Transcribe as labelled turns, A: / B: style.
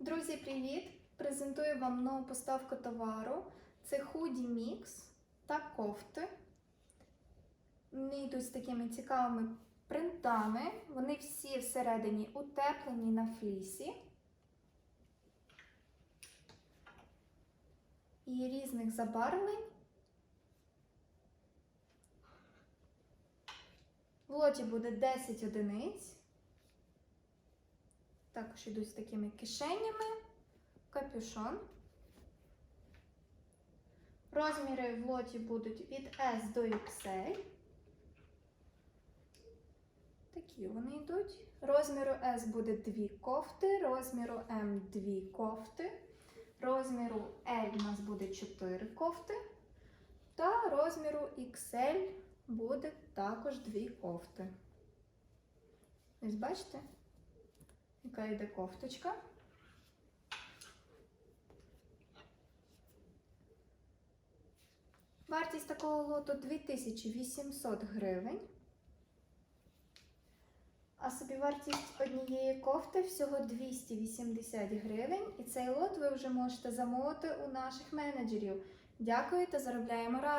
A: Друзі, привіт! Презентую вам нову поставку товару. Це худі мікс та кофти. Вони йдуть з такими цікавими принтами. Вони всі всередині утеплені на флісі. І різних забарвлень. В лоті буде 10 одиниць. Також йдуть з такими кишенями, капюшон. Розміри в лоті будуть від S до XL. Такі вони йдуть. Розміру S буде дві кофти, розміру M дві кофти, розміру L у нас буде 4 кофти, та розміру XL буде також дві кофти. Ось бачите? Яка йде кофточка. Вартість такого лоту 2800 гривень. А собівартість однієї кофти всього 280 гривень. І цей лот ви вже можете замовити у наших менеджерів. Дякую та заробляємо разом!